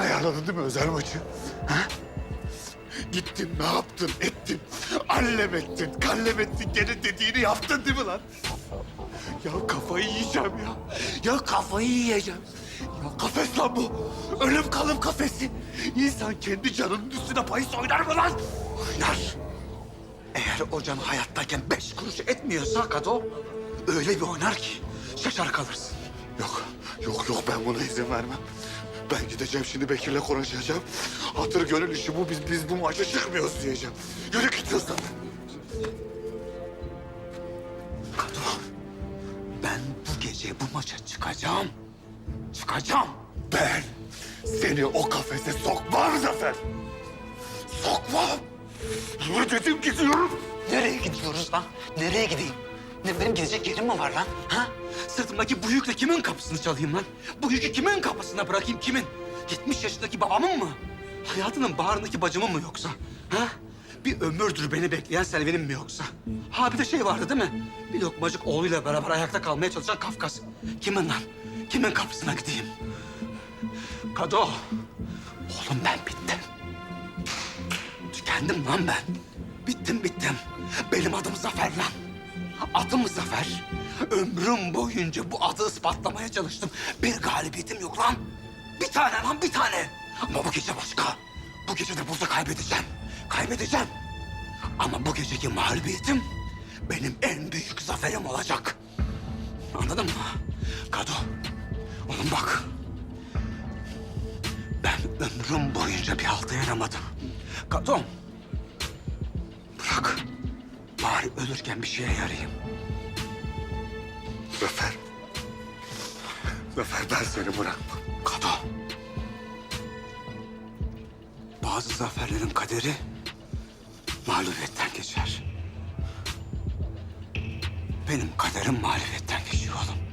Anladın değil mi özel maçı? Gittin ne yaptın ettin. Allem ettin, kallem ettin. Gene dediğini yaptın değil mi lan? Ya kafayı yiyeceğim ya. Ya kafayı yiyeceğim. Ya kafes lan bu. Ölüm kalım kafesi. İnsan kendi canının üstüne bahis oynar mı lan? Oynar. Eğer o can hayattayken beş kuruş etmiyorsa Kado... ...öyle bir oynar ki şaşar kalırsın. Yok, yok, yok ben buna izin vermem. Ben gideceğim şimdi Bekir'le konuşacağım. Hatır gönül işi bu, biz, biz bu maça çıkmıyoruz diyeceğim. Yürü git hızlan. Kado, ben bu gece bu maça çıkacağım. Çıkacağım. Ben seni o kafese sokmam Zafer. Sokmam. Yürü dedim gidiyorum. Nereye gidiyoruz lan? Nereye gideyim? Ne benim gidecek yerim mi var lan? Ha? Sırtımdaki bu yükle kimin kapısını çalayım lan? Bu yükü kimin kapısına bırakayım kimin? 70 yaşındaki babamın mı? Hayatının bağrındaki bacımın mı yoksa? Ha? Bir ömürdür beni bekleyen Selvi'nin mi yoksa? Ha bir de şey vardı değil mi? Bir lokmacık oğluyla beraber ayakta kalmaya çalışan Kafkas. Kimin lan? Kimin kapısına gideyim? Kado. Oğlum ben bittim. Tükendim lan ben. Bittim bittim. Benim adım Zafer lan. Adım Zafer. Ömrüm boyunca bu adı ispatlamaya çalıştım. Bir galibiyetim yok lan. Bir tane lan bir tane. Ama bu gece başka. Bu gece de burada kaybedeceğim. Kaybedeceğim. Ama bu geceki mağlubiyetim benim en büyük zaferim olacak. Anladın mı? Kado. Oğlum bak. Ben ömrüm boyunca bir halta yaramadım. Kadom. Bırak. Bari ölürken bir şeye yarayayım. Zafer. Zafer ben seni bırakmam. Kado. Bazı zaferlerin kaderi mağlubiyetten geçer. Benim kaderim mağlubiyetten geçiyor oğlum.